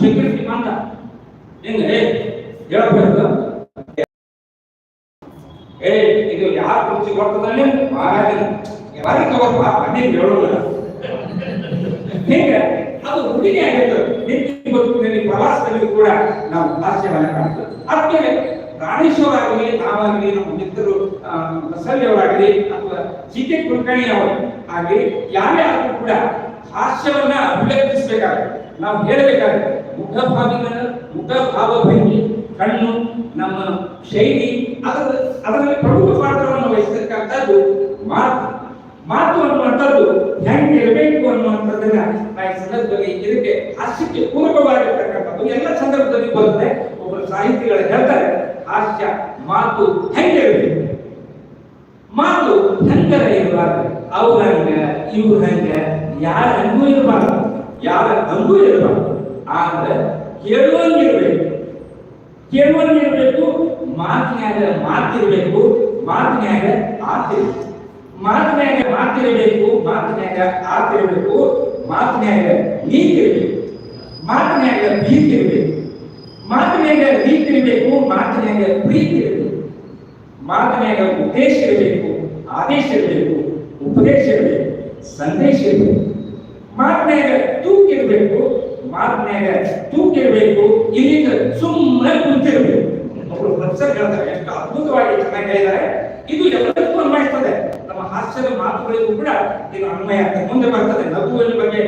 Security ಬಂದ ಹೆಂಗ ಏ ಹೇಳ್ಬೇಕು ಏ ಇದು ಯಾರ ಕುರ್ಚಿ ಕೊಡ್ತದಲ್ಲಿ ಮಹಾರಾಜನ ಯಾರಿಗೆ ತಗೋಪ್ಪ ನೀನು ಹೇಳೋದಿಲ್ಲ ಹೀಗೆ ಅದು ರೂಢಿನೇ ಆಗಿತ್ತು ನಿತ್ಯ ಪ್ರವಾಸದಲ್ಲಿ ಕೂಡ ನಾವು ಹಾಸ್ಯವನ್ನ ಕಾಣ್ತೇವೆ. ಆದ್ಮೇಲೆ ಪ್ರಾಣೇಶ್ವರಾಗಲಿ ನಾವಾಗಲಿ ನಮ್ಮ ಮಿತ್ರರು ಆ, ಅಥವಾ ಜಿ ಕೆ ಕುಲಕರ್ಣಿ ಅವರು ಆಗಲಿ ಆದ್ರೂ ಕೂಡ ಹಾಸ್ಯವನ್ನ ಅಭಿವ್ಯಕ್ತಿಸಬೇಕಾಗುತ್ತೆ. ನಾವು ಹೇಳಬೇಕಾದ್ರೆ ಮುಖಭಾವಿಗಳ, ಮುಖಭಾವಭಂಗಿ ಮುಖ ಕಣ್ಣು, ನಮ್ಮ ಶೈಲಿ, ಅದರ ಅದರಲ್ಲಿ ಪ್ರಮುಖ ಪಾತ್ರವನ್ನು ವಹಿಸತಕ್ಕಂಥದ್ದು ಮಾತು. ಮಾತು ಅನ್ನುವಂಥದ್ದು ಹೆಂಗ್ ಇರಬೇಕು ಅನ್ನುವಂಥದ್ದನ್ನ ಈ ಸಂದರ್ಭದಲ್ಲಿ ಇದಕ್ಕೆ ಹಾಸ್ಯಕ್ಕೆ ಪೂರಕವಾಗಿರ್ತಕ್ಕಂಥದ್ದು ಎಲ್ಲ ಸಂದರ್ಭದಲ್ಲಿ ಬರುತ್ತೆ ಒಬ್ಬರು ಸಾಹಿತಿಗಳು ಹೇಳ್ತಾರೆ, ಹಾಸ್ಯ ಮಾತು ಹೆಂಗ್ ಇರಬೇಕು ಮಾತು ಹೆಂಗರ ಇರಬಾರ್ದು? ಅವ್ರ ಹಂಗ ಇವ್ರ ಹಂಗ ಯಾರ ಹಂಗೂ ಇರಬಾರ್ದು. ಯಾರ ಹಂಗೂ ಇರಬಾರ್ದು ಆದ್ರೆ ಕೇಳುವಂಗಿರ್ಬೇಕು ಕೇಳುವಂಗಿರ್ಬೇಕು ಮಾತಿನ್ಯಾಗ ಮಾತಿರ್ಬೇಕು, ಮಾತಿನ್ಯಾಗ ಆತಿರ್ಬೇಕು. ಮಾತಿನ್ಯಾಗ ಮಾತಿರಬೇಕು, ಮಾತಿನ್ಯಾಗ ಆತಿರಬೇಕು, ಮಾತಿನ್ಯಾಗ ನೀತಿರ್ಬೇಕು. ಮಾತಿನ್ಯಾಗ ಭೀತಿರ್ಬೇಕು. ಮಾತಿನ್ಯಾಗ ನೀತಿರ್ಬೇಕು, ಮಾತಿನ್ಯಾಗ ಪ್ರೀತಿ ಇರಬೇಕು ಮಾತಿನ್ಯಾಗ ಉದ್ದೇಶ ಇರಬೇಕು, ಆದೇಶ ಇರಬೇಕು, ಉಪದೇಶ ಇರಬೇಕು, ಸಂದೇಶ ಇರಬೇಕು. ಮಾತಿನ್ಯಾಗ ತೂಕಿರ್ಬೇಕು ಇರಬೇಕು ತೂಕಿರ್ಬೇಕು, ಇಲ್ಲಿಂದ ಸುಮ್ಮನೆ ಕುಂತಿರ್ಬೇಕು. ಅವರು ಪ್ರೊಫೆಸರ್ ಹೇಳ್ತಾರೆ, ಎಷ್ಟು ಅದ್ಭುತವಾಗಿ ಚೆನ್ನಾಗಿ ಹೇಳಿದ್ದಾರೆ. ಇದು ಎಲ್ಲರಿಗೂ ಅನ್ವಯಿಸ್ತದೆ. ನಮ್ಮ ಹಾಸ್ಯದ ಮಾತುಗಳಿಗೂ ಕೂಡ ಇದು ಅನ್ವಯ ಅಂತ ಮುಂದೆ ಬರ್ತದೆ. ನಗುವಿನ ಬಗ್ಗೆ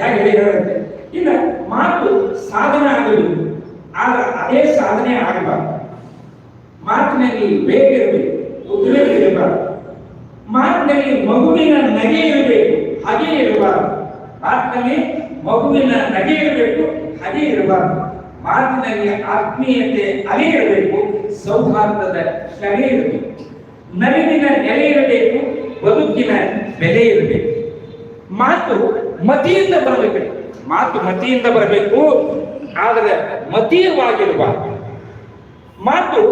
ಹೇಗೆ ಹೇಳಿದಾರಂತೆ ಇನ್ನ ಮಾತು ಸಾಧನ ಆಗಬೇಕು. ಆದ್ರೆ ಅದೇ ಸಾಧನೆ ಆಗಬಾರ್ದು. ಮಾತಿನಲ್ಲಿ ವೇಗ ಇರಬೇಕು, ಉದ್ರೇಕ ಇರಬಾರ್ದು. ಮಾತಿನಲ್ಲಿ ಮಗುವಿನ ನಗೆ ಇರಬೇಕು, ಹಾಗೆ ಇರಬಾರ್ದು. ಮಾತಿನಲ್ಲಿ ಮಗುವಿನ ನಗೆ ಇರಬೇಕು, ಹಾಗೆ ಇರಬಾರದು. ಮಾತಿನಲ್ಲಿ ಆತ್ಮೀಯತೆ ಅಲೆ ಇರಬೇಕು, ಸೌಹಾರ್ದದ ಕಲೆ ಇರಬೇಕು. ನಲಿವಿನ ನೆಲೆ ಇರಬೇಕು, ಬದುಕಿನ ಬೆಲೆ ಇರಬೇಕು. ಮಾತು ಮತಿಯಿಂದ ಬರಬೇಕು. ಮಾತು ಮತಿಯಿಂದ ಬರಬೇಕು, ಆದರೆ ಮತೀಯವಾಗಿರಬಾರದು. ಮಾತು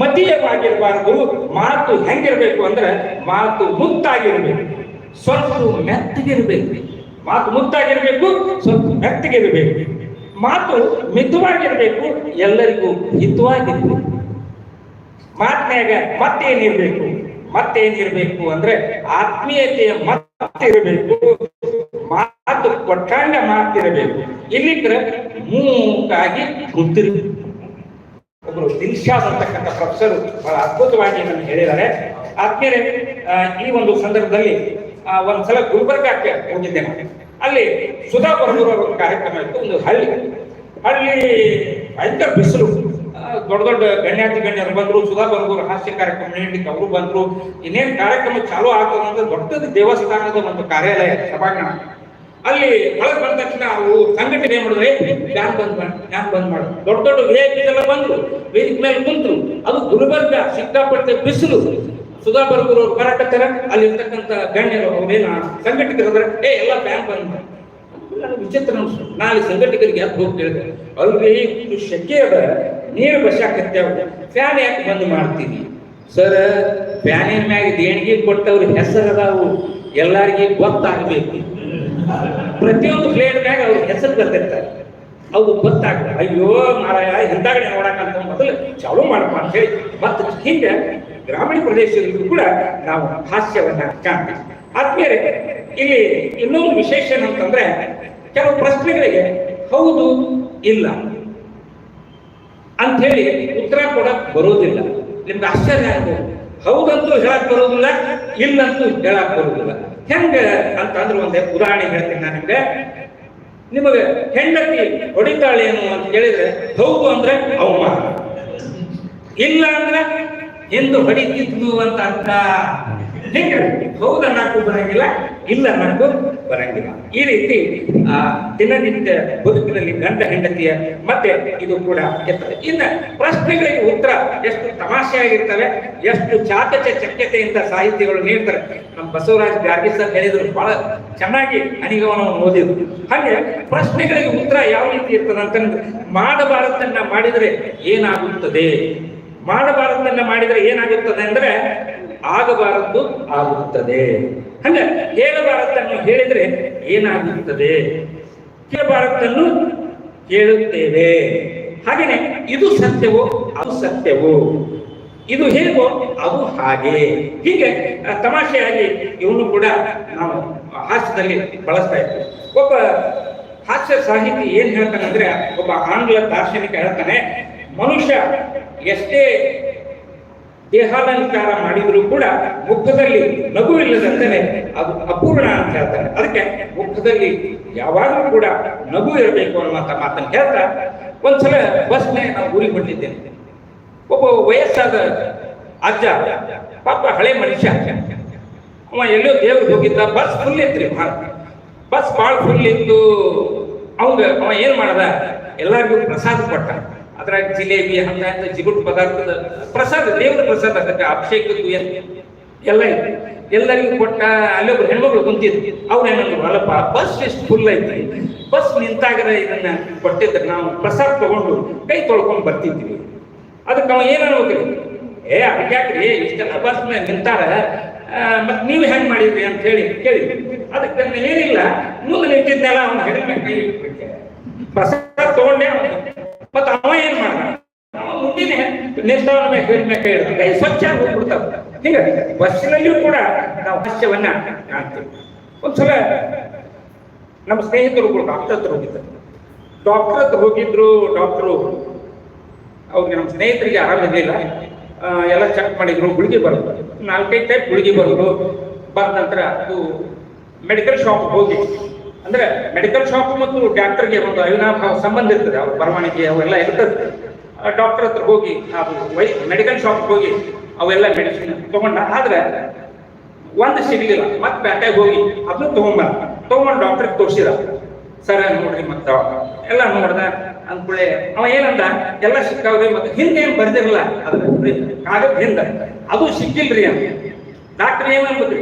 ಮತೀಯವಾಗಿರಬಾರದು, ಮಾತು ಹೆಂಗಿರ್ಬೇಕು ಅಂದ್ರೆ ಮಾತು ಮುಕ್ತಾಗಿರ್ಬೇಕು ಸ್ವಲ್ಪ ಮೆತ್ತಗಿರ್ಬೇಕು. ಮಾತು ಮುದ್ದಾಗಿರಬೇಕು ಸ್ವಲ್ಪ ಮೆತ್ತಗಿರ್ಬೇಕು ಮಾತು ಮಿತುವಾಗಿರಬೇಕು, ಎಲ್ಲರಿಗೂ ಹಿತವಾಗಿರ್ಬೇಕು. ಮಾತಿನಾಗ ಮತ್ತೇನಿರ್ಬೇಕು? ಮತ್ತೇನಿರ್ಬೇಕು ಅಂದ್ರೆ ಆತ್ಮೀಯತೆಯ ಮತ್ತಿರಬೇಕು. ಮಾತು ಕೊಟ್ಟಂಗ ಮಾತಿರಬೇಕು. ಇಲ್ಲಿದ್ರೆ ಮೂಕಾಗಿ ಗೊತ್ತಿರಬೇಕು ಒಬ್ಬರು ದಿಲ್ಶಾದ್ ಅಂತಕ್ಕಂಥ ಪ್ರೊಫೆಸರ್ ಬಹಳ ಅದ್ಭುತವಾಗಿ ನಮಗೆ ಹೇಳಿದ್ದಾರೆ. ಆದ್ಮೇಲೆ ಈ ಒಂದು ಸಂದರ್ಭದಲ್ಲಿ ಒಂದ್ಸಲ ಗುಲ್ಬರ್ಗಕ್ಕೆ ಹೋಗಿದ್ದೆ ನಾನು. ಅಲ್ಲಿ ಸುಧಾ ಬರ್ಮೂರ್ ಒಂದು ಕಾರ್ಯಕ್ರಮ ಇತ್ತು, ಒಂದು ಹಳ್ಳಿ. ಹಳ್ಳಿ ಭಯಂಕರ ಬಿಸಿಲು. ದೊಡ್ಡ ದೊಡ್ಡ ಗಣ್ಯಾತಿ ಗಣ್ಯರು ಬಂದ್ರು ಸುಧಾ ಬರ್ಮೂರ್ ಹಾಸ್ಯ ಕಾರ್ಯಕ್ರಮ ನೀಡಲಿಕ್ಕೆ ಅವರು ಬಂದ್ರು. ಇನ್ನೇನ್ ಕಾರ್ಯಕ್ರಮ ಚಾಲೂ ಆಗ್ತದೆ ಅಂದ್ರೆ ದೊಡ್ಡದು ದೇವಸ್ಥಾನದ ಒಂದು ಕಾರ್ಯಾಲಯ, ಸಭಾಂಗಣ. ಅಲ್ಲಿ ಒಳಗೆ ಬಂದ ತಕ್ಷಣ ಅವರು ಸಂಘಟನೆ ಮಾಡಿದ್ರೆ ಫ್ಯಾನ್ ಬಂದ್ ಮಾಡಿ ಬಂದ್ ಮಾಡು. ದೊಡ್ಡ ದೊಡ್ಡ ವೇದಿಕೆಲ್ಲ ಬಂದ್ರು. ವೇದಿಕೆ ಮೇಲೆ ಕುಂತು ಅದು ಗುಲ್ಬರ್ಗ, ಸಿಕ್ಕಾಪಟ್ಟೆ ಬಿಸಿಲು. ಸುಧಾ ಬರ್ಗೂರ್ ಅವ್ರು ಬರಕತ್ತಾರ ಅಲ್ಲಿ ಇರ್ತಕ್ಕಂಥ ಗಣ್ಯರು ಅವ್ರೇನ ಸಂಘಟಕರು ಅಂದ್ರೆ ಏ ಎಲ್ಲ ಬ್ಯಾಂಕ್ ಬಂದ ವಿಚಿತ್ರ ಅನ್ಸ್ತು ನಾಳೆ ಸಂಘಟಕರಿಗೆ ಯಾಕೆ ಹೋಗಿ ಕೇಳಿದೆ? ಅಲ್ರಿ ಇದು ಶೆಕೆ ಅದ. ನೀರು ಬಸಾಕತ್ಯಾವ ಫ್ಯಾನ್ ಯಾಕೆ ಬಂದ್ ಮಾಡ್ತೀನಿ ಸರ್ ಫ್ಯಾನಿನ ಮ್ಯಾಗ ದೇಣಿಗೆ ಕೊಟ್ಟವ್ರ ಹೆಸರು ಅದಾವು. ಎಲ್ಲಾರಿಗೆ ಗೊತ್ತಾಗಬೇಕು. ಪ್ರತಿಯೊಂದು ಪ್ಲೇಟ್ ಮ್ಯಾಗ ಅವ್ರ ಹೆಸರು ಬರ್ತಿರ್ತಾರೆ. ಅವು ಗೊತ್ತಾಗ ಅಯ್ಯೋ ಮಾರಾಯ ಹಿಂದಾಗಡೆ ನೋಡಕ್ಕಂತ ಮೊದಲು ಚಾಲೂ ಮಾಡಪ್ಪ ಅಂತ ಹೇಳಿ. ಮತ್ತೆ ಹಿಂಗೆ ಗ್ರಾಮೀಣ ಪ್ರದೇಶದಲ್ಲೂ ಕೂಡ ನಾವು ಹಾಸ್ಯವನ್ನ ಕಾಣ್ತೀವಿ. ಆದ್ಮೇಲೆ ಇಲ್ಲಿ ಇನ್ನೊಂದು ವಿಶೇಷ ಏನಂತಂದ್ರೆ ಕೆಲವು ಪ್ರಶ್ನೆಗಳಿಗೆ ಹೌದು, ಇಲ್ಲ ಅಂತ ಹೇಳಿ ಉತ್ತರ ಕೊಡಕ್ ಬರೋದಿಲ್ಲ. ನಿಮ್ಗೆ ಆಶ್ಚರ್ಯ ಆಗ್ಬೋದು. ಹೌದಂತೂ ಹೇಳಕ್ ಬರೋದಿಲ್ಲ, ಇಲ್ಲಂತೂ ಹೇಳಕ್ ಬರೋದಿಲ್ಲ. ಹೆಂಗ ಅಂತಂದ್ರೆ ಒಂದೇ ಉದಾಹರಣೆ ಹೇಳ್ತೀನಿ ನಾನು ನಿಮ್ಗೆ. ನಿಮಗೆ ಹೆಂಡತಿ ಹೊಡಿತಾಳೇನು ಅಂತ ಹೇಳಿದ್ರೆ ಹೌದು ಅಂದ್ರೆ ಅವಮಾನ. ಇಲ್ಲ ಅಂದ್ರೆ ಎಂದು ಹೊಡಿತಿದ್ಲು ಅಂತ ಅರ್ಥ. ಹೆಂಗ? ಹೌದು ಅನ್ನಕ್ಕೂ ಬರಂಗಿಲ್ಲ, ಇಲ್ಲ ಅನ್ನಕ್ಕೂ ಬರಂಗಿಲ್ಲ. ಈ ರೀತಿ, ಆ, ದಿನನಿತ್ಯ ಬದುಕಿನಲ್ಲಿ ಗಂಡ ಹೆಂಡತಿಯ ಮತ್ತೆ ಇದು ಕೂಡ ಇರ್ತದೆ. ಇನ್ನ ಪ್ರಶ್ನೆಗಳಿಗೆ ಉತ್ತರ ಎಷ್ಟು ತಮಾಷೆಯಾಗಿರ್ತವೆ, ಎಷ್ಟು ಚಾತಚ ಚಕ್ಯತೆಯಿಂದ ಸಾಹಿತ್ಯಗಳು ನೀಡ್ತಾರೆ. ನಮ್ಮ ಬಸವರಾಜ್ ಗಾರ್ಗಿ ಸರ್ ಹೇಳಿದ್ರು, ಬಹಳ ಚೆನ್ನಾಗಿ ಅನಿಗಮನವನ್ನು ಓದಿದ್ರು. ಹಾಗೆ ಪ್ರಶ್ನೆಗಳಿಗೆ ಉತ್ತರ ಯಾವ ರೀತಿ ಇರ್ತದೆ ಅಂತಂದ್ರೆ ಮಾಡಬಾರದನ್ನ ಮಾಡಿದ್ರೆ ಏನಾಗುತ್ತದೆ? ಮಾಡಬಾರದನ್ನ ಮಾಡಿದ್ರೆ ಏನಾಗುತ್ತದೆ ಅಂದ್ರೆ ಆಗಬಾರದ್ದು ಆಗುತ್ತದೆ. ಹಂಗ ಹೇಳಬಾರದನ್ನು ಹೇಳಿದ್ರೆ ಏನಾಗುತ್ತದೆ? ಕೇಳಬಾರದನ್ನು ಕೇಳುತ್ತೇವೆ. ಹಾಗೇನೆ ಇದು ಸತ್ಯವೋ ಅದು ಸತ್ಯವೋ? ಇದು ಹೇಗೋ ಅದು ಹಾಗೆ. ಹೀಗೆ ತಮಾಷೆಯಾಗಿ ಇವನು ಕೂಡ ನಾವು ಹಾಸ್ಯದಲ್ಲಿ ಬಳಸ್ತಾ ಇದ್ದೀವಿ ಒಬ್ಬ ಹಾಸ್ಯ ಸಾಹಿತಿ ಏನ್ ಹೇಳ್ತಾನೆ ಅಂದ್ರೆ, ಒಬ್ಬ ಆಂಗ್ಲ ದಾರ್ಶನಿಕ ಹೇಳ್ತಾನೆ, ಮನುಷ್ಯ ಎಷ್ಟೇ ದೇಹಾಲಂಕಾರ ಮಾಡಿದರೂ ಕೂಡ ಮುಖದಲ್ಲಿ ನಗು ಇಲ್ಲದಂತೆ ಅದು ಅಪೂರ್ಣ ಅಂತ ಹೇಳ್ತಾರೆ. ಅದಕ್ಕೆ ಮುಖದಲ್ಲಿ ಯಾವಾಗಲೂ ಕೂಡ ನಗು ಇರಬೇಕು ಅನ್ನುವಂಥ ಮಾತನ್ನು ಹೇಳ್ತಾ ಒಂದ್ಸಲ ಬಸ್ನೇ ನಾವು ಊರಿಗೆ ಬಂದಿದ್ದೇನೆ. ಒಬ್ಬ ವಯಸ್ಸಾದ ಅಜ್ಜ, ಪಾಪ ಹಳೆ ಮನುಷ್ಯ. ಅವ ಎಲ್ಲೋ ದೇವ್ರಿಗೆ ಹೋಗಿದ್ದ, ಬಸ್ ಫುಲ್ ಇತ್ರಿ ಭಾಳ ಬಸ್ ಭಾಳ ಫುಲ್ ಇತ್ತು. ಅವಂಗ ಅವ ಏನು ಮಾಡದ? ಎಲ್ಲರಿಗೂ ಪ್ರಸಾದ ಕೊಟ್ಟ. ಅದ್ರಾಗ ಜಿಲೇಬಿ, ಹಂತ ಅಂತ ಜಿಗುಟ್ ಪದಾರ್ಥದ ಪ್ರಸಾದ, ದೇವರ ಪ್ರಸಾದ ಅದಕ್ಕೆ ಅಭಿಷೇಕದ್ದು ಎಲ್ಲ ಇತ್ತು ಎಲ್ಲರಿಗೂ ಕೊಟ್ಟ ಅಲ್ಲೊಬ್ರು ಹೆಣ್ಮಕ್ಳು ಕುಂತಿದ್ರು. ಅವ್ರು ಏನಂದ್ರು ಅಲ್ಲಪ್ಪ, ಬಸ್ ಎಷ್ಟು ಫುಲ್ ಐತಿ. ಬಸ್ ನಿಂತಾಗರ ಇದನ್ನ ಕೊಟ್ಟಿದ್ರೆ ನಾವು ಪ್ರಸಾದ ತಗೊಂಡು ಕೈ ತೊಳ್ಕೊಂಡು ಬರ್ತಿದ್ವಿ. ಅದಕ್ಕೆ ನಾವು ಏನ್ ಅನ್ಬೇಕ್ರಿ ಏ ಅದಕ್ಯಾಕ್ರಿ ಇಷ್ಟೆಲ್ಲ ಬಸ್ ಮೇಲೆ ನಿಂತಾರ. ಮತ್ ನೀವು ಹೆಂಗ್ ಮಾಡಿದ್ರಿ ಅಂತ ಹೇಳಿ ಕೇಳಿ ಅದಕ್ಕೆ ಏನಿಲ್ಲ. ಮುಂದೆ ನಿಂತಿದ್ನೆಲ್ಲ ಅವ್ನ ಇಟ್ಬಿಟ್ಟೆ ಪ್ರಸಾದ ತಗೊಂಡೆ ಮತ್ತೆ ಅವ ಏನ್ ಮಾಡ್ದ? ಮುಂದಿನ ನಿರ್ಧಾರ ಮೇಲೆ ಸ್ವಚ್ಛ ಹೋಗ್ಬಿಡ್ತಾವ. ಹಿಂಗ ಬಸ್ಸಿನಲ್ಲಿಯೂ ಕೂಡ ನಾವು ಹಾಸ್ಯವನ್ನ ಕಾಣ್ತೀವಿ. ಒಂದ್ಸಲ ನಮ್ಮ ಸ್ನೇಹಿತರುಗಳು ಡಾಕ್ಟರ್ ಹತ್ರ ಹೋಗಿದ್ದರು ಡಾಕ್ಟರ್ ಹತ್ರ ಹೋಗಿದ್ರು ಡಾಕ್ಟ್ರು ಅವ್ರಿಗೆ ನಮ್ಮ ಸ್ನೇಹಿತರಿಗೆ ಆರಾಮಿರಲಿಲ್ಲ ಎಲ್ಲ ಚೆಕ್ ಮಾಡಿದ್ರು, ಗುಳಿಗೆ ಬರೋದು. ನಾಲ್ಕೈದು ಟೈಪ್ ಗುಳಿಗೆ ಬರೋದು. ಬಂದ ನಂತರ ಅದು ಮೆಡಿಕಲ್ ಶಾಪ್ ಹೋಗಿ ಅಂದ್ರೆ ಮೆಡಿಕಲ್ ಶಾಪ್ ಮತ್ತು ಡಾಕ್ಟರ್ಗೆ ಒಂದು ಅವಿನಾಭಾವ ಸಂಬಂಧ ಇರ್ತದೆ. ಅವ್ರ ಬರವಣಿಗೆ ಅವೆಲ್ಲ ಇರ್ತದೆ. ಡಾಕ್ಟರ್ ಹತ್ರ ಹೋಗಿ ಅದು ವೈ ಮೆಡಿಕಲ್ ಶಾಪ್ ಹೋಗಿ ಅವೆಲ್ಲ ಮೆಡಿಸಿನ್ ತಗೊಂಡ ಆದ್ರೆ ಒಂದು ಸಿಗ್ಲಿಲ್ಲ. ಮತ್ತೆ ಬ್ಯಾಟ್ಯಾಗ ಹೋಗಿ ಅದನ್ನು ತಗೊಂಬಂದ. ತಗೊಂಡ್ ಡಾಕ್ಟರ್ ತೋರಿಸಿದ. ಸರ್ ನೋಡ್ರಿ ಮತ್ತ ಎಲ್ಲ ನೋಡ್ದ. ಅಂದ್ಕೊಳ್ಳೆ ಅವ ಏನಂದ? ಎಲ್ಲ ಸಿಕ್ಕಾವ್ರಿ ಮತ್ತೆ ಹಿಂದೆ ಏನ್ ಬರ್ದಿರಲ್ಲ ಅದ್ರ ಕಾಗದ ಹಿಂದ. ಅದು ಸಿಕ್ಕಿಲ್ರಿ ಅಂತ. ಡಾಕ್ಟರ್ ಏನ್ ಅನ್ಬೇಕ್ರಿ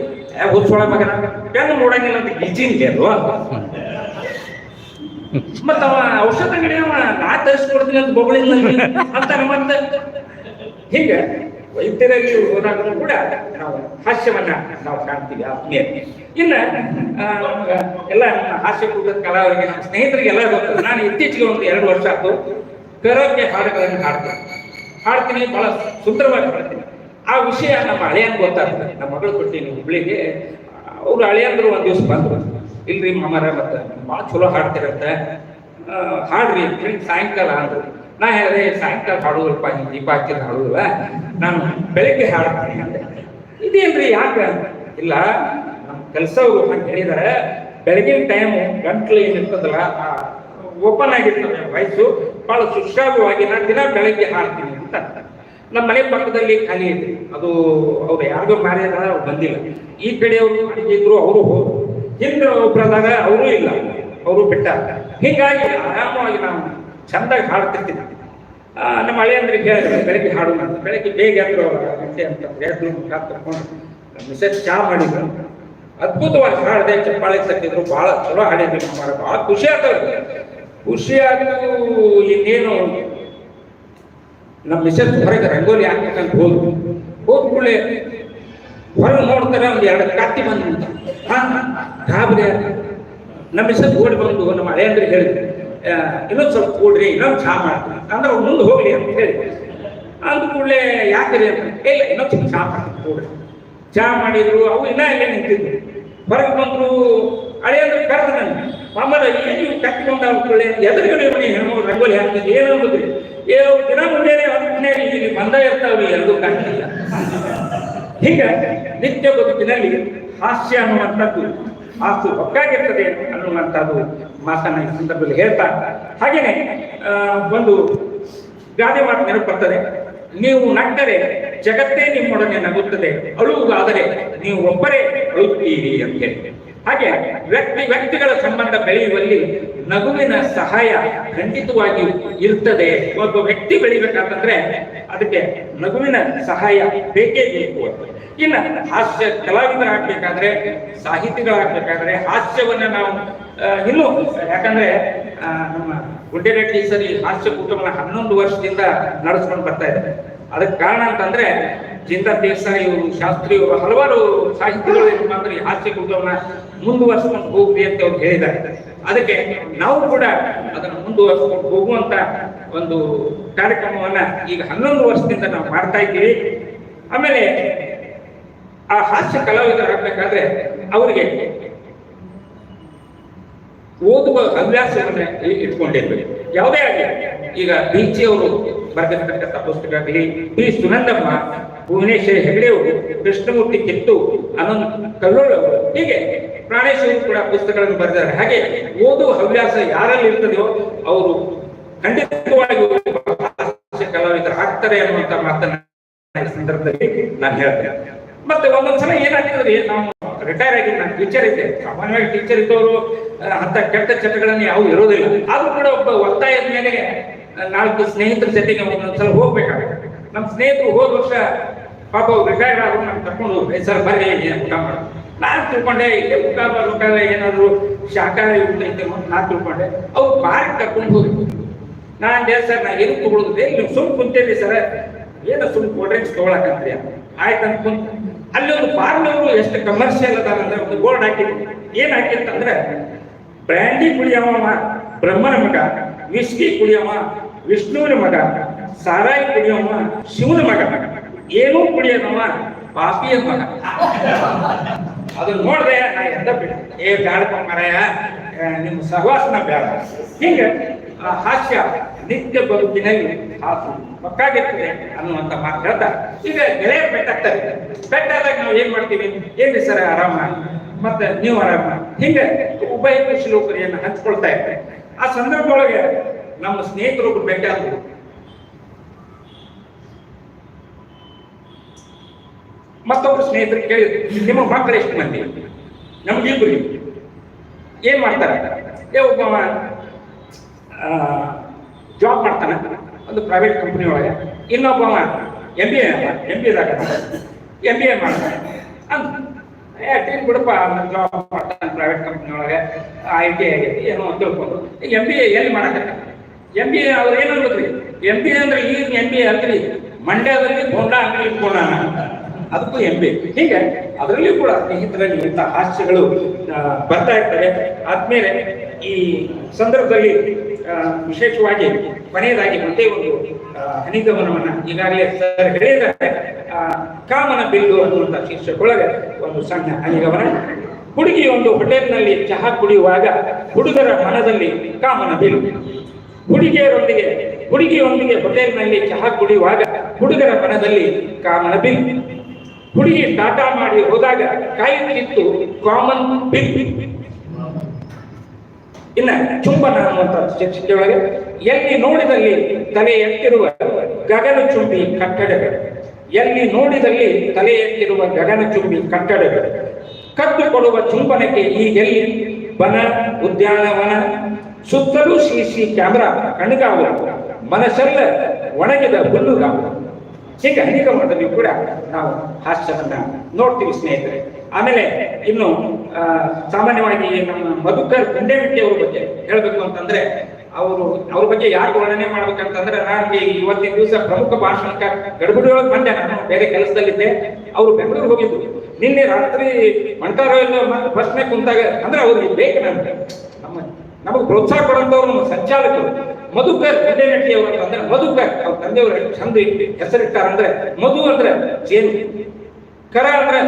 ಹುಚ್ಚೊಳ ಮಗನ. ಪೆನ್ ನೋಡಂಗಿಲ್ಲ ಅಂತ ಗಿಜಿನ್ಗೆ ಅದು. ಮತ್ತ ಅವ ಔಷಧ ಅಂಗಡಿ ಅವ, ನಾ ತರಿಸ್ಕೊಡ್ತೀನಿ ಅಂತ ಬೊಗಳಿಲ್ಲ ಅಂತ ಮತ್ತೆ. ಹಿಂಗ ವೈದ್ಯರಲ್ಲಿ ಹೋದಾಗಲೂ ಕೂಡ ನಾವು ಹಾಸ್ಯವನ್ನ ನಾವು ಕಾಣ್ತೀವಿ ಆತ್ಮೀಯ. ಇನ್ನ ಎಲ್ಲ ಹಾಸ್ಯ ಕೂಟದ ಕಲಾವಿದರಿಗೆ, ನಮ್ಮ ಸ್ನೇಹಿತರಿಗೆಲ್ಲ ಗೊತ್ತು ನಾನು ಇತ್ತೀಚೆಗೆ ಒಂದು ಎರಡು ವರ್ಷ ಆಯ್ತು ಕರೋಕೆ ಹಾಡುಗಳನ್ನು ಹಾಡ್ತೀನಿ. ಹಾಡ್ತೀನಿ, ಬಹಳ ಸುಂದರವಾಗಿ ಹಾಡ್ತೀನಿ. ಆ ವಿಷಯ ನಮ್ಮ ಹಳೆಯನ್ ಗೊತ್ತಾಗ್ತದೆ. ನಮ್ಮ ಮಗಳು ಕೊಟ್ಟಿನಿ ಹುಬ್ಳಿಗೆ ಅವ್ರು ಹಳೆಯಂದ್ರು ಒಂದು ದಿವಸ ಬಂದ್ರು ಇಲ್ರಿ ಮಾಮಾರ, ಮತ್ತೆ ಭಾಳ ಚಲೋ ಹಾಡ್ತಿರತ್ತೆ. ಹಾಡ್ರಿ ಅಂತ ಹೇಳಿ ಸಾಯಂಕಾಲ ಅಂದ್ರು. ನಾ ಹೇಳಿದೆ ಸಾಯಂಕಾಲ ಹಾಡುದಲ್ಪ ಹಿಂಗೆ ದೀಪ ಹಾಕಿದ್ರೆ ಹಾಡುದಿಲ್ಲ ನಾನು ಬೆಳಿಗ್ಗೆ ಹಾಡ್ತೀನಿ ಅಂತ ಇದೇನ್ರಿ ಯಾಕೆ? ಇಲ್ಲ, ನಮ್ಮ ಕೆಲಸ ಅವರು ಹಂಗೆ ಹೇಳಿದಾರೆ, ಬೆಳಗಿನ ಟೈಮು ಗಂಟ್ಲು ಏನಿರ್ತದಲ್ಲ ಓಪನ್ ಆಗಿರ್ತದೆ ವಯಸ್ಸು, ಭಾಳ ಸುಶ್ರಾವ್ಯವಾಗಿ ನಾನು ದಿನ ಬೆಳಗ್ಗೆ ಹಾಡ್ತೀನಿ ಅಂತ. ನಮ್ಮ ಮನೆ ಪಕ್ಕದಲ್ಲಿ ಖಾಲಿ ಇದೆ. ಅದು ಅವ್ರು ಯಾರಿಗೋ ಆದ್ರೆ ಅವ್ರು ಬಂದಿಲ್ಲ. ಈ ಕಡೆಯವರು ಮಾಡಿದ್ರು ಅವರು ಹೋದ್ರು. ಹಿಂದೆ ಒಬ್ಬರದಾಗ ಅವರು ಇಲ್ಲ. ಅವರು ಬಿಟ್ಟ ಹೀಗಾಗಿ ಆರಾಮವಾಗಿ ನಾವು ಚಂದಾಗಿ ಹಾಡ್ತಿರ್ತೀವಿ ನಮ್ಮ ನಮ್ಮ ಹಳೆಯಂದ್ರಿಗೆ ಕೇಳಿದ್ರೆ, ಬೆಳಗ್ಗೆ ಹಾಡು ಅಂತ ಬೆಳಗ್ಗೆ ಬೇಗ ಎದ್ರು ಗಂಟೆ ಅಂತ ಮುಖ ತಗೊಂಡು ಮಿಸೆಸ್ ಚಾ ಮಾಡಿದ್ರು ಅದ್ಭುತವಾಗಿ ಹಾಡದೆ ಚಪ್ಪಾಳೆ ತಟ್ಟಿದ್ರು. ಬಹಳ ಚಲೋ ಹಾಡಿದ್ರು ಬಹಳ ಖುಷಿ ಆಗ್ತದೆ. ಖುಷಿಯಾಗಿದ್ದು ಇನ್ನೇನು ನಮ್ಮ ಮಿಸೆಸ್ ಹೊರಗೆ ರಂಗೋಲಿ ಹಾಕ್ಬೇಕಂತ ಹೋದ್ರು. ಹೋದ ಕೂಡಲೇ ಹೊರಗೆ ನೋಡ್ತಾರೆ ಒಂದು ಎರಡು ಕತ್ತಿ ಬಂದು. ಹಾ, ಗಾಬರಿ. ನಮ್ಮ ಮಿಸೆಸ್ ಓಡಿ ಬಂದು ನಮ್ಮ ಹಳೆಯಂದ್ರಿಗೆ ಹೇಳಿದ್ರು. ಇನ್ನೊಂದು ಸ್ವಲ್ಪ ಕೂಡ್ರಿ, ಇನ್ನೊಂದು ಚಾ ಮಾಡ್ತೀನಿ. ಅಂದ್ರೆ ಅವ್ರು ಮುಂದೆ ಹೋಗ್ಲಿ ಅಂತ ಹೇಳಿ. ಅಂದ ಕೂಡಲೇ ಯಾಕ್ರಿ ಅಂತ ಇಲ್ಲ ಇನ್ನೊಂದು ಸ್ವಲ್ಪ ಚಹಾ ಮಾಡ್ತೀನಿ, ಕೂಡ್ರಿ. ಚಾ ಮಾಡಿದ್ರು, ಅವು ಇನ್ನ ಇಲ್ಲೇ ನಿಂತಿದ್ರು. ಹೊರಗೆ ಬಂದ್ರು ಹಳೆಯಂದ್ರೆ ಕರೆದ ನಾನು ಮಾಮರ, ಏನು ಕಟ್ಟಿಕೊಂಡ ಕೂಡಲೇ? ಎದುರುಗಡೆ ಮನೆ ಹೆಣ್ಣು ರಂಗೋಲಿ ಹಾಕ್ತಿದ್ದೆ ಏನು ಅಂಬುದ್ರಿ ಏ ಅವ್ರು ದಿನ ಮುಂದೇನೆ ಹೊರಗಡೆ ಇಲ್ಲಿ ಬಂದ ಇರ್ತಾವ್ರಿ ಎಲ್ಲೂ ಕಾಣಿಲ್ಲ ಹೀಗೆ ನಿತ್ಯ ಬದುಕಿನಲ್ಲಿ ಹಾಸ್ಯ ಅನ್ನುವಂಥದ್ದು ಹಾಸು ಹೊಕ್ಕಾಗಿರ್ತದೆ ಅನ್ನುವಂಥದ್ದು ಮಾತನ್ನ ಈ ಸಂದರ್ಭದಲ್ಲಿ ಹೇಳ್ತಾ ಹಾಗೇನೆ ಒಂದು ಗಾದೆ ಮಾತು ನೆನಪು ಬರ್ತದೆ ನೀವು ನಕ್ಕರೆ ಜಗತ್ತೇ ನಿಮ್ಮೊಡನೆ ನಗುತ್ತದೆ. ಅಳುವುದಾದರೆ ನೀವು ಒಬ್ಬರೇ ಅಳುತ್ತೀರಿ ಅಂತ ಹೇಳಿ. ಹಾಗೆ ವ್ಯಕ್ತಿ ವ್ಯಕ್ತಿಗಳ ಸಂಬಂಧ ಬೆಳೆಯುವಲ್ಲಿ ನಗುವಿನ ಸಹಾಯ ಖಂಡಿತವಾಗಿ ಇರ್ತದೆ. ಒಬ್ಬ ವ್ಯಕ್ತಿ ಬೆಳಿಬೇಕಂತಂದ್ರೆ ಅದಕ್ಕೆ ನಗುವಿನ ಸಹಾಯ ಬೇಕೇ ಬೇಕು ಇನ್ನ ಹಾಸ್ಯ ಕಲಾವಿದರಾಗ್ಬೇಕಾದ್ರೆ, ಸಾಹಿತಿಗಳಾಗ್ಬೇಕಾದ್ರೆ ಹಾಸ್ಯವನ್ನ ನಾವು ಇನ್ನು ಯಾಕಂದ್ರೆ ನಮ್ಮ ಗುಡ್ಡೆರೆಡ್ಡಿ ಸರಿ ಹಾಸ್ಯ ಕುಟುಂಬನ ಹನ್ನೊಂದು ವರ್ಷದಿಂದ ನಡೆಸ್ಕೊಂಡು ಬರ್ತಾ ಇದ್ದಾರೆ. ಅದಕ್ಕೆ ಕಾರಣ ಅಂತಂದ್ರೆ ಜಿಂದಾ ದೇಸಾಯಿ ಅವರು, ಶಾಸ್ತ್ರಿ ಅವರು, ಹಲವಾರು ಸಾಹಿತಿಗಳು ಏನು ಮಾಡಿದ್ರೆ ಈ ಹಾಸ್ಯ ಕುಟುಂಬನ ಮುಂದುವರ್ಸ್ಕೊಂಡು ಹೋಗ್ರಿ ಅಂತ ಅವ್ರು ಹೇಳಿದ್ದಾರೆ. ಅದಕ್ಕೆ ನಾವು ಕೂಡ ಅದನ್ನು ಮುಂದುವರ್ಸ್ಕೊಂಡು ಹೋಗುವಂತ ಒಂದು ಕಾರ್ಯಕ್ರಮವನ್ನ ಈಗ ಹನ್ನೊಂದು ವರ್ಷದಿಂದ ನಾವು ಮಾಡ್ತಾ ಇದ್ದೀವಿ. ಆಮೇಲೆ ಆ ಹಾಸ್ಯ ಕಲಾವಿದರಾಗಬೇಕಾದ್ರೆ ಅವರಿಗೆ ಓದುವ ಹವ್ಯಾಸವನ್ನ ಇಟ್ಕೊಂಡಿರ್ಬೇಕು. ಯಾವುದೇ ಆಗಲಿ, ಈಗ ಬೀಚಿ ಅವರು ಬರೆದಿರ್ತಕ್ಕಂಥ ಪುಸ್ತಕ ಆಗಲಿ ಪಿ ಸುನಂದಮ್ಮ ಭುವನೇಶ್ವರಿ ಹೆಗಡೆ ಅವರು, ಕೃಷ್ಣಮೂರ್ತಿ ಕಿತ್ತು, ಅನಂತ್ ಕಲ್ಲೋಳ್ ಅವರು, ಹೀಗೆ ಪ್ರಾಣೇಶ್ವರಿ ಕೂಡ ಪುಸ್ತಕಗಳನ್ನು ಬರೆದಿದ್ದಾರೆ. ಹಾಗೆ ಓದುವ ಹವ್ಯಾಸ ಯಾರಲ್ಲಿ ಇರ್ತದೆಯೋ ಅವರು ಖಂಡಿತವಾಗಿ ಕಲಾವಿದರು ಆಗ್ತಾರೆ ಅನ್ನುವಂತ ಮಾತನ್ನ ಸಂದರ್ಭದಲ್ಲಿ ನಾನು ಹೇಳ್ತೇನೆ. ಮತ್ತೆ ಒಂದೊಂದ್ಸಲ ಏನಾಗ್ತದೆ, ನಾವು ರಿಟೈರ್ ಆಗಿ ನಾನು ಟೀಚರ್ ಇದ್ದೆ. ಸಾಮಾನ್ಯವಾಗಿ ಟೀಚರ್ ಇದ್ದವರು ಅಂತ ಕೆಟ್ಟ ಚಟಗಳನ್ನು ಯಾವ ಇರೋದಿಲ್ಲ. ಆದ್ರೂ ಕೂಡ ಒಬ್ಬ ಒತ್ತಾಯದ ಮೇಲೆ ನಾಲ್ಕು ಸ್ನೇಹಿತರ ಜೊತೆಗೆ ಒಂದೊಂದ್ಸಲ ಹೋಗ್ಬೇಕಾಗುತ್ತೆ. ನಮ್ಮ ಸ್ನೇಹಿತರು ಹೋದ ವರ್ಷ ಪಾಪ ರಿಟೈರ್ ಆದ್ರು ನಾನು ಕರ್ಕೊಂಡು ಹೋಗ್ರಿ ಸರ್, ಬರ್ರಿ ಊಟ ಮಾಡು ನಾನು ತಿಳ್ಕೊಂಡೆ, ಇಲ್ಲಿ ಊಟ ಬರ್ಬೇಕಾದ್ರೆ ಏನಾದ್ರು ಶಾಖಾಹಾರಿ ಊಟ ಐತೆ ನಾನ್ ತಿಳ್ಕೊಂಡೆ. ಅವ್ರು ಬಾರಿ ಕರ್ಕೊಂಡು ಹೋಗಿ ನಾನು ದೇವ್ ಸರ್, ನಾ ಏನು ತಗೊಳುದಿಲ್ಲ. ನೀವು ಸುಮ್ ಕುಂತೇರಿ ಸರ್. ಏನು ಸುಮ್ ಕೋಲ್ಡ್ ಡ್ರಿಂಕ್ಸ್ ತಗೊಳಕಂತ್ರಿ ಆಯ್ತು ಅನ್ಕೊಂತ ಕುಂತ ಅಲ್ಲಿ ಒಂದು ಬಾರ್ನವರು ಎಷ್ಟು ಕಮರ್ಷಿಯಲ್ ಅದಾರಂದ್ರೆ ಒಂದು ಬೋರ್ಡ್ ಹಾಕಿದ್ರು. ಏನ್ ಹಾಕಿರ್ತಂದ್ರೆ ಬ್ರ್ಯಾಂಡಿ ಕುಡಿಯವ ಬ್ರಹ್ಮನ ಮಗ ವಿಸ್ಕಿ ಕುಡಿಯವ ವಿಷ್ಣುವಿನ ಮಗ, ಸಾರಾಯಿ ಕುಡಿಯವ ಶಿವನ ಮಗ. ಏನೂ ಕುಡಿಯನವ ಪಾಪಿಯ ಮಗ ಅದನ್ನ ನೋಡ್ದೆ, ನಾ ಎಂದ ಬಿಡ ಏ, ಬ್ಯಾಡಪ್ಪ ಮರಯ ನಿಮ್ಮ ಸಹವಾಸನ ಬೇಡ ಹಿಂಗೆ, ಆ ಹಾಸ್ಯ ನಿತ್ಯ ಬದುಕಿನಲ್ಲಿ ಹಾಸು ಪಕ್ಕಾಗಿರ್ತದೆ ಅನ್ನುವಂತ ಮಾತು ಹೇಳ್ತಾ, ಈಗ ಗೆಳೆಯ ಬೆಟ್ಟಾಗ್ತಾರೆ ಬೆಟ್ಟಾದಾಗ ನಾವು ಏನ್ ಮಾಡ್ತೀವಿ? ಏನ್ರಿ ಸರ್, ಆರಾಮ? ಮತ್ತೆ ನೀವು ಆರಾಮ? ಹಿಂಗೆ ಉಭಯ ಶ್ಲೋಕರಿಯನ್ನು ಹಂಚ್ಕೊಳ್ತಾ ಇರ್ತಾರೆ ಆ ಸಂದರ್ಭದೊಳಗೆ ನಮ್ಮ ಸ್ನೇಹಿತರೊಬ್ರು ಬೇಕಾದ್ರು ಮತ್ತೊಬ್ರು ಸ್ನೇಹಿತರು ಕೇಳಿದ್ರು ನಿಮ್ಮ ಮಕ್ಕಳು ಎಷ್ಟು ಮಂದಿ? ನಮ್ಗಿಬ್ರು ಏನ್ ಮಾಡ್ತಾರೆ? ಏ, ಒಬ್ಬ ಜಾಬ್ ಮಾಡ್ತಾನೆ, ಒಂದು ಪ್ರೈವೇಟ್ ಕಂಪನಿ ಒಳಗೆ. ಇನ್ನೊಬ್ಬ M B A M B M B A ಮಾಡ್ತಾನೆ. ಅಂತ ಏ ಟೀನ್ ಬಿಡಪ್ಪ ಜಾಬ್ ಮಾಡ್ತಾನೆ ಪ್ರೈವೇಟ್ ಕಂಪನಿ ಒಳಗೆ. ಐ ಟಿ ಆಗೈತಿ, ಏನೋ ಅಂತ ತಿಳ್ಕೊಂಡು. ಎಂ ಬಿ ಎ ಎಲ್ಲಿ ಮಾಡಕತ್ತ? ಎಂ ಬಿ ಎ ಅವ್ರು ಏನು ಎಂ ಬಿ ಎ ಅಂದ್ರೆ ಈಗ ಎಂ ಬಿ ಎ ಅಂದ್ರಿ, ಮಂಡ್ಯದಲ್ಲಿ ಬೋಂಡ ಅಂಗಡಿ ಇಟ್ಕೊಂಡಾನ. ಅದಕ್ಕೂ ಎಂಬೆ ಹೀಗೆ ಅದರಲ್ಲಿಯೂ ಕೂಡ ಸ್ನೇಹಿತರಲ್ಲಿ ಇಂಥ ಹಾಸ್ಯಗಳು ಬರ್ತಾ ಇರ್ತವೆ. ಆದ್ಮೇಲೆ ಈ ಸಂದರ್ಭದಲ್ಲಿ ವಿಶೇಷವಾಗಿ ಕೊನೆಯದಾಗಿ ಒಂದೇ ಒಂದು ಹನಿಗಮನವನ್ನ ಈಗಾಗಲೇ ಸರ್ ಹೇಳಿದ್ದಾರೆ. ಕಾಮನ ಬಿಲ್ಲು ಅನ್ನುವಂಥ ಶೀರ್ಷಕೊಳಗೆ ಒಂದು ಸಣ್ಣ ಹನಿಗಮನ ಹುಡುಗಿ ಒಂದು ಹೋಟೆಲ್ನಲ್ಲಿ ಚಹಾ ಕುಡಿಯುವಾಗ ಹುಡುಗರ ಮನದಲ್ಲಿ ಕಾಮನ ಬಿಲ್ಲು. ಹುಡುಗಿಯರೊಂದಿಗೆ, ಹುಡುಗಿಯೊಂದಿಗೆ ಹೋಟೆಲ್ನಲ್ಲಿ ಚಹಾ ಕುಡಿಯುವಾಗ ಹುಡುಗರ ಮನದಲ್ಲಿ ಕಾಮನ ಬಿಲ್ ಹುಡುಗಿ ಟಾಟಾ ಮಾಡಿ ಹೋದಾಗ ಕಾಯುತ್ತಿತ್ತು ಕಾಮನ್ ಬಿಲ್ ಇನ್ನ ಚುಂಬನ ಅನ್ನುವಂತ ಶಿಕ್ಷೆಯೊಳಗೆ ಎಲ್ಲಿ ನೋಡಿದಲ್ಲಿ ತಲೆ ಎತ್ತಿರುವ ಗಗನಚುಂಬಿ ಕಟ್ಟಡಗಳು. ಎಲ್ಲಿ ನೋಡಿದಲ್ಲಿ ತಲೆ ಎತ್ತಿರುವ ಗಗನಚುಂಬಿ ಕಟ್ಟಡಗಳು. ಕದ್ದು ಕೊಡುವ ಚುಂಬನಕ್ಕೆ ಎಲ್ಲಿ? ಬನ ಉದ್ಯಾನವನ ಸುತ್ತಲೂ ಸಿಸಿ ಕ್ಯಾಮೆರಾ, ಕಣ್ಗಾವಲ. ಮನಸ್ಸೆಲ್ಲ ಒಣಗಿದ ಹುಲ್ಲುಗಾವಲ. ಹೀಗೆ ಹನಿಗಮನದಲ್ಲಿ ಕೂಡ ನಾವು ಹಾಸ್ಯವನ್ನ ನೋಡ್ತೀವಿ ಸ್ನೇಹಿತರೆ. ಆಮೇಲೆ ಇನ್ನು ಸಾಮಾನ್ಯವಾಗಿ ನಮ್ಮ ಮಧುಕರ್ ಗುಂಡೇವಿಟ್ಟಿ ಅವ್ರ ಬಗ್ಗೆ ಹೇಳ್ಬೇಕು ಅಂತಂದ್ರೆ, ಅವರು, ಅವ್ರ ಬಗ್ಗೆ ಯಾರು ವರ್ಣನೆ ಮಾಡ್ಬೇಕಂತಂದ್ರೆ ನನಗೆ ಇವತ್ತಿನ ದಿವಸ ಪ್ರಮುಖ ಭಾಷಣಕ್ಕ ಗಡ್ಬಡಿಯೊಳಗೆ ಬಂದೆ. ನಾನು ಬೇರೆ ಕೆಲಸದಲ್ಲಿದ್ದೆ. ಅವರು ಬೆಂಗಳೂರು ಹೋಗಿದ್ರು. ನಿನ್ನೆ ರಾತ್ರಿ ಮಂಟಾರ ಎಲ್ಲ ಕುಂತಾಗ, ಅಂದ್ರೆ ಅವ್ರಿಗೆ ಬೇಕು ನಮ್ಗೆ ನಮ್ಮ ನಮಗೆ ಪ್ರೋತ್ಸಾಹ ಕೊಡಂತವ್ರು ನಮ್ಮ ಸಂಚಾಲಕರು. ಮಧುಕರ್ ಗಂಡೆನಟ್ಟಿ ಅವರು ಅಂದ್ರೆ ಮಧುಕರ್ ಅವ್ರ ತಂದೆಯವರು ಎಷ್ಟು ಚಂದ ಹೆಸರಿಟ್ಟಾರಂದ್ರೆ ಮಧು ಅಂದ್ರೆ ಜೇನು. ಕರ ಅಂದ್ರೆ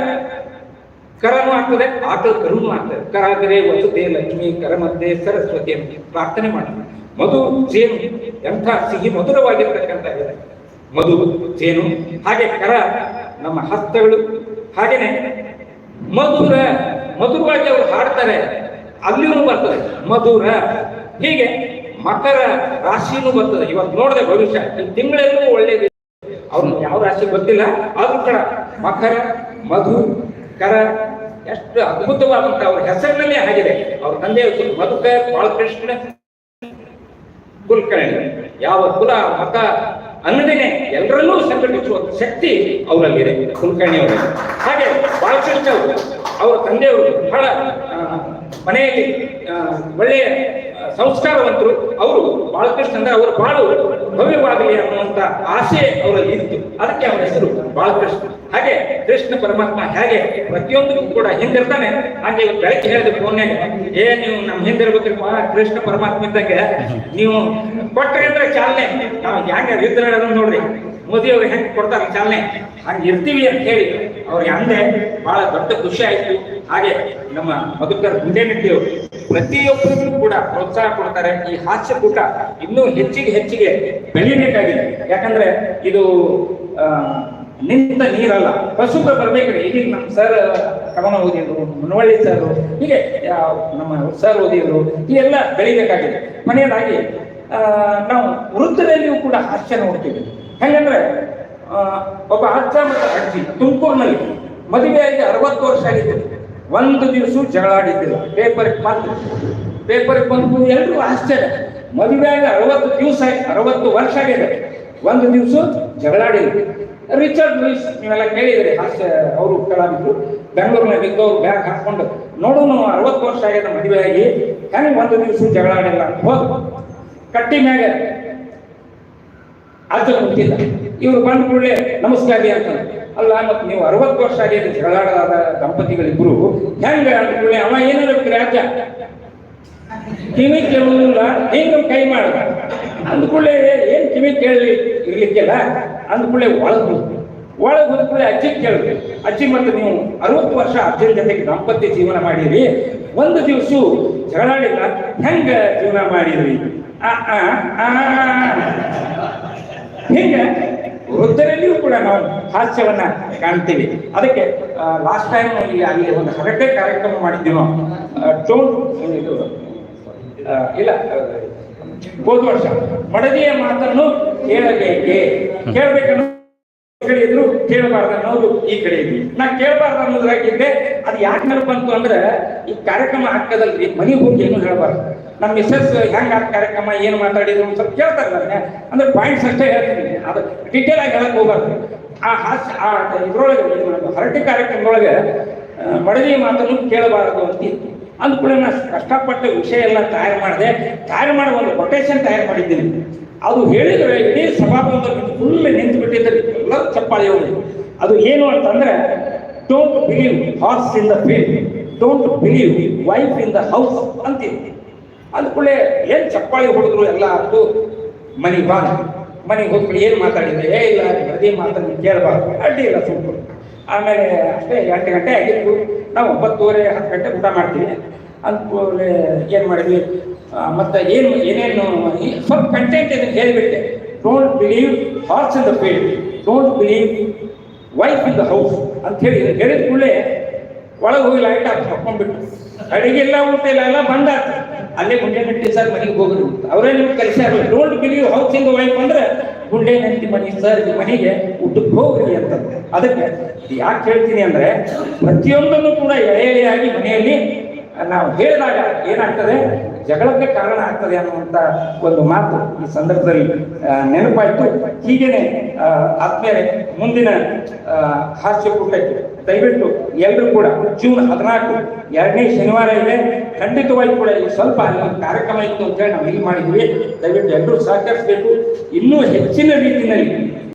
ಕರನು ಆಗ್ತದೆ, ಆಕಳ ಕರುನು ಆಗ್ತದೆ. ಕರಾದರೆ ವಸುದೇ ಲಕ್ಷ್ಮಿ ಕರ ಮಧ್ಯೆ ಸರಸ್ವತಿ ಅಂತ ಪ್ರಾರ್ಥನೆ ಮಾಡಿ ಮಧು ಜೇನು, ಎಂಥ ಸಿಹಿ ಮಧುರವಾಗಿರ್ತಕ್ಕಂಥ ಮಧು, ಜೇನು, ಹಾಗೆ ಕರ ನಮ್ಮ ಹಸ್ತಗಳು. ಹಾಗೇನೆ ಮಧುರ, ಮಧುರವಾಗಿ ಅವರು ಹಾಡ್ತಾರೆ. ಅಲ್ಲಿಯೂ ಬರ್ತದೆ. ಮಧುರ, ಹೀಗೆ ಮಕರ ರಾಶಿನೂ ಬರ್ತದೆ. ಇವತ್ತು ನೋಡಿದೆ ಭವಿಷ್ಯ. ಈ ತಿಂಗಳೆಲ್ಲೂ ಒಳ್ಳೇದು ಅವ್ರನ್ನ ಯಾವ ರಾಶಿ ಗೊತ್ತಿಲ್ಲ. ಆದ್ರೂ ಕೂಡ ಮಕರ, ಮಧು, ಕರ, ಎಷ್ಟು ಅದ್ಭುತವಾದಂತ ಅವ್ರ ಹೆಸರಿನಲ್ಲೇ ಆಗಿದೆ. ಅವ್ರ ತಂದೆಯ ಮಧುಕ ಬಾಲಕೃಷ್ಣ, ಕುಲಕರ್ಣಿ. ಯಾವ ಕುಲ, ಮತ, ಅನ್ನದೇನೆ ಎಲ್ಲರಲ್ಲೂ ಸಂಘಟಿಸುವ ಶಕ್ತಿ ಅವರಲ್ಲಿದೆ. ಕುಲ್ಕರ್ಣಿ ಅವರಲ್ಲಿ ಹಾಗೆ ಬಾಲಕೃಷ್ಣ ಅವರು ಅವರ ತಂದೆಯವರು ಬಹಳ ಮನೆಯಲ್ಲಿ ಒಳ್ಳೆಯ ಸಂಸ್ಕಾರವಂತರು, ಅವರು ಬಾಲಕೃಷ್ಣ ಅಂದ್ರೆ ಅವರು ಬಾಳು ಭವ್ಯವಾಗಲಿ ಅನ್ನುವಂತ ಆಸೆ ಅವರಲ್ಲಿ ಇತ್ತು. ಅದಕ್ಕೆ ಅವನ ಹೆಸರು ಬಾಳಕೃಷ್ಣ ಹಾಗೆ ಕೃಷ್ಣ ಪರಮಾತ್ಮ ಹೇಗೆ ಪ್ರತಿಯೊಂದಕ್ಕೂ ಕೂಡ ಹಿಂದಿರ್ತಾನೆ. ಹಾಗೆ ಬೆಳಗ್ಗೆ ಹೇಳಿದ ಫೋನ್ಯಾಗ, ಏ, ನೀವು ನಮ್ಮ ಹಿಂದಿರ್ಬೇಕ್ರಿ ಕೃಷ್ಣ ಪರಮಾತ್ಮ ಇದ್ದಂಗೆ, ನೀವು ಕೊಟ್ಟರೆ ಅಂದ್ರೆ ಚಾಲನೆ. ನಾವು ಹೆಂಗ ಯುದ್ಧ ನೋಡ್ರಿ. ಮೋದಿ ಹೆಂಗೆ ಕೊಡ್ತಾರೆ ಚಾಲನೆ, ಹಂಗೆ ಇರ್ತೀವಿ ಅಂತ ಹೇಳಿ ಅವ್ರಿಗೆ ಅಂದೆ, ಬಹಳ ದೊಡ್ಡ ಖುಷಿ ಆಯ್ತು. ಹಾಗೆ ನಮ್ಮ ಮಧುಕರ್ ಗುಂಡೇನಟ್ಟಿ ಅವರು ಪ್ರತಿಯೊಬ್ಬರಿಗೂ ಕೂಡ ಪ್ರೋತ್ಸಾಹ ಕೊಡ್ತಾರೆ. ಈ ಹಾಸ್ಯ ಕೂಟ ಇನ್ನೂ ಹೆಚ್ಚಿಗೆ ಹೆಚ್ಚಿಗೆ ಬೆಳಿಬೇಕಾಗಿದೆ. ಯಾಕಂದ್ರೆ ಇದು ನಿಂತ ನೀರಲ್ಲ ಪಶುಕ ಬರ್ಬೇಕ್ರಿ ಈಗ ನಮ್ಮ ಸರ್ ಕವನ ಓದಿದ್ರು, ಮುನವಳ್ಳಿ ಸರ್ ಹೀಗೆ ನಮ್ಮ ಸರ್ ಓದಿದ್ರು ಇವೆಲ್ಲ ಬೆಳಿಬೇಕಾಗಿದೆ. ಮನೆಯದಾಗಿ ನಾವು ವೃತ್ತದಲ್ಲಿಯೂ ಕೂಡ ಹಾಸ್ಯ ನೋಡ್ತೀವಿ ಹೆಂಗಂದ್ರೆ ಒಬ್ಬ ಅಜ್ಜ ಮತ್ತು ಅಜ್ಜಿ ತುಮಕೂರಿನಲ್ಲಿ ಮದುವೆಯಾಗಿ ಅರವತ್ತು ವರ್ಷ ಆಗಿತ್ತು ಒಂದು ದಿವಸ ಜಗಳ ಆಡಿದ್ದಿಲ್ಲ ಪೇಪರ್ಗೆ ಬಂದು ಪೇಪರ್ಗೆ ಬಂದು ಎಲ್ರಿಗೂ ಆಶ್ಚರ್ಯ. ಮದುವೆಯಾಗಿ ಅರವತ್ತು ದಿವಸ ಅರವತ್ತು ವರ್ಷ ಆಗಿದೆ. ಒಂದು ದಿವಸ ಜಗಳಾಡಿಲ್ಲ ರಿಚರ್ಡ್ ಲೂಯಿಸ್ ನೀವೆಲ್ಲ ಕೇಳಿದ್ರಿ ಹಾಸ್ಯ ಅವರು ಕಲಾವಿದ್ರು ಬೆಂಗಳೂರಿನಲ್ಲಿ ಇದ್ದವ್ರು ಬ್ಯಾಗ್ ಹಾಕೊಂಡು, ನೋಡು ಅರವತ್ತು ವರ್ಷ ಆಗಿದೆ ಮದುವೆಯಾಗಿ ಹೆಂಗೆ ಒಂದು ದಿವಸ ಜಗಳಾಡಿಲ್ಲ ಹೋದ್ ಕಟ್ಟಿ ಮ್ಯಾಗ ಅಜ್ಜ ಕುಂತಿದ್ದ ಇವರು ಬಂದ ಕೂಡಲೇ ನಮಸ್ಕಾರ ಅಂತ. ಅಲ್ಲ, ಮತ್ತೆ ನೀವು ಅರವತ್ತು ವರ್ಷ ಆಗಿದೆ ಜಗಳಾಡಲಾದ ದಂಪತಿಗಳಿಬ್ರು, ಹೆಂಗ ಕೂಡಲೇ ಅವ ಏನಾದ್ರು ಅಜ್ಜ ಕಿವಿ ಕೇಳುವುದಿಲ್ಲ, ಹೆಂಗ ಕೈ ಮಾಡ ಕೂಡಲೇ ಏನ್ ಕಿವಿ ಕೇಳಿ ಇರ್ಲಿಕ್ಕಿಲ್ಲ. ಅಂದ ಒಳಗ್ ಹೋಗ್ತು ಒಳಗ್ ಹೋದ ಕೂಡಲೇ ಅಜ್ಜಿ ಕೇಳಿದ್ರಿ ಅಜ್ಜಿ, ಮತ್ತೆ ನೀವು ಅರವತ್ತು ವರ್ಷ ಅಜ್ಜಿ ಜೊತೆಗೆ ದಾಂಪತ್ಯ ಜೀವನ ಮಾಡಿರಿ. ಒಂದು ದಿವಸ ಜಗಳಾಡಿಲ್ಲ. ಹೆಂಗ ಜೀವನ ಮಾಡಿದ್ರಿ? ಆ ಆ ಆ. ಹಿಂಗೆ ವೃದ್ಧರಲ್ಲಿಯೂ ಕೂಡ ನಾವು ಹಾಸ್ಯವನ್ನ ಕಾಣ್ತೀವಿ. ಅದಕ್ಕೆ ಲಾಸ್ಟ್ ಟೈಮ್ ಇಲ್ಲಿ ಅಲ್ಲಿ ಒಂದು ಹರಟೆ ಕಾರ್ಯಕ್ರಮ ಮಾಡಿದ್ವಿ ಟೋನ್ ಇಲ್ಲ ಹೋದ ವರ್ಷ. ಮಡದಿಯ ಮಾತನ್ನು ಕೇಳಬೇಕೆ? ಕೇಳಬೇಕನ್ನೋ ಕಡೆ ಕೇಳಬಾರ್ದು ಅನ್ನೋದು ಈ ಕಡೆ ಇದ್ವಿ ನಾ ಕೇಳಬಾರ್ದು ಅನ್ನೋದ್ರಾಗಿದ್ದೆ ಅದು ಯಾಕೆ ನೆನಪು ಬಂತು ಅಂದ್ರೆ, ಈ ಕಾರ್ಯಕ್ರಮ ಹಾಕದಲ್ರಿ ಮನೆಗೆ ಹೋಗಿ ಏನು ಹೇಳಬಾರ್ದು? ನಮ್ಮ ಮಿಸ್ಸಸ್ ಹೆಂಗ ಕಾರ್ಯಕ್ರಮ, ಏನು ಮಾತಾಡಿದ್ರು ಒಂದು ಸ್ವಲ್ಪ ಕೇಳ್ತಾರೆ ನನಗೆ. ಅಂದ್ರೆ ಪಾಯಿಂಟ್ಸ್ ಅಷ್ಟೇ ಹೇಳ್ತೀನಿ. ಅದು ಡಿಟೇಲ್ ಆಗಿ ಹೇಳಕ್ ಹೋಗ್ಬಾರ್ದು. ಆ ಹಾಸ್ಯ ಆ ಇದ್ರೊಳಗೆ ಏನ್ ಮಾಡೋದು? ಹರಟೆ ಕಾರ್ಯಕ್ರಮದೊಳಗೆ ಬಡದಿ ಮಾತನ್ನು ಕೇಳಬಾರದು ಅಂತ ಅಂದ ಕೂಡ ನಾನು ಕಷ್ಟಪಟ್ಟು ವಿಷಯ ಎಲ್ಲ ತಯಾರು ಮಾಡಿದೆ. ತಯಾರು ಮಾಡುವ ಒಂದು ಕೊಟೇಶನ್ ತಯಾರು ಮಾಡಿದ್ದೀನಿ. ಅದು ಹೇಳಿದ್ರೆ ಇಡೀ ಸಭಾಭವನದಲ್ಲಿ ಫುಲ್ ನಿಂತು ಬಿಟ್ಟಿದ್ದಾರೆ ಎಲ್ಲ ಚಪ್ಪಾಳಿ ಹೋಗಿ ಅದು ಏನು ಅಂತಂದ್ರೆ don't believe horse in the field don't believe wife in the house ಅಂತೀನಿ ಅಂದ್ಕೂಡಲೇ ಏನ್ ಚಪ್ಪಾಳಿ ಹೊಡೆದ್ರು ಎಲ್ಲ ಅದು ಮನೆಗೆ ಬಾ ಮನೆಗೆ ಹೋಗ್ಬಿಟ್ಟು ಏನು ಮಾತಾಡಿದ್ರೆ ಏ ಇಲ್ಲ ಅದೇ ಮಾತನ್ನು ಕೇಳಬಾರ್ದು. ಅಡ್ಡಿ ಇಲ್ಲ ಸುಮ್ಮನೆ ಆಮೇಲೆ ಅಷ್ಟೇ ಎಂಟು ಗಂಟೆ ಆಗಿತ್ತು. ನಾವು ಒಂಬತ್ತುವರೆ, ಹತ್ತು ಗಂಟೆ ಊಟ ಮಾಡ್ತೀವಿ. ಅಂದ್ಕೂಡಲೇ ಏನು ಮಾಡಿದ್ವಿ? ಮತ್ತೆ ಏನು, ಏನೇನು ಸ್ವಲ್ಪ ಕಂಟೆಂಟ್ ಇದನ್ನು ಹೇಳಿಬಿಟ್ಟೆ. Don't believe horse in the field don't believe wife in the house ಅಂತ ಹೇಳಿ, ಹೇಳಿದ ಕೂಡಲೇ ಒಳಗೆ ಹೋಗಿ ಲೈಟ್ ಹಾಕಿ ಹಾಕೊಂಡ್ಬಿಟ್ಟು ಅಡಿಗೆ ಇಲ್ಲ ಊಟ ಇಲ್ಲ ಎಲ್ಲ ಬಂದ ಅಲ್ಲೇ ಗುಂಡೆ ನೆಟ್ಟಿ ಸರ್ ಮನೆಗೆ ಹೋಗ್ರಿ ಅವರೇ ನಿಮ್ಗೆ ಕಲಿಸ್ಯಾರ ಡೋಂಟ್ ಬಿಲೀವ್ ಹೌಸಿಂಗ್ ವೈಫ್ ಅಂದ್ರೆ ನೆಟ್ಟಿ ಮನೆ ಸರ್ ಮನೆಗೆ ಊಟಕ್ಕೆ ಹೋಗ್ರಿ ಅಂತ ಅದಕ್ಕೆ ಯಾಕೆ ಹೇಳ್ತೀನಿ ಅಂದ್ರೆ ಪ್ರತಿಯೊಂದನ್ನು ಕೂಡ ಎಳೆ ಎಳೆಯಾಗಿ ಮನೆಯಲ್ಲಿ ನಾವು ಹೇಳಿದಾಗ ಏನಾಗ್ತದೆ? ಜಗಳಕ್ಕೆ ಕಾರಣ ಆಗ್ತದೆ ಅನ್ನುವಂತ ಒಂದು ಮಾತು ಈ ಸಂದರ್ಭದಲ್ಲಿ ನೆನಪಾಯಿತು. ಹೀಗೇನೆ ಆತ್ಮೀಯರೇ ಮುಂದಿನ ಹಾಸ್ಯಕೂಟಕ್ಕೆ ಹಾಸ್ಯ ಕೂಟಕ್ಕೆ ದಯವಿಟ್ಟು ಎಲ್ಲರೂ ಕೂಡ ಜೂನ್ ಹದಿನಾಲ್ಕು ಎರಡನೇ ಶನಿವಾರ ಇದೆ. ಖಂಡಿತವಾಗಿ ಕೂಡ ಇಲ್ಲಿ ಸ್ವಲ್ಪ ಕಾರ್ಯಕ್ರಮ ಇತ್ತು ಅಂತ ಹೇಳಿ ನಾವು ಇಲ್ಲಿ ಮಾಡಿದ್ವಿ. ದಯವಿಟ್ಟು ಎಲ್ಲರೂ ಸಹಕರಿಸಬೇಕು. ಇನ್ನೂ ಹೆಚ್ಚಿನ ರೀತಿಯಲ್ಲಿ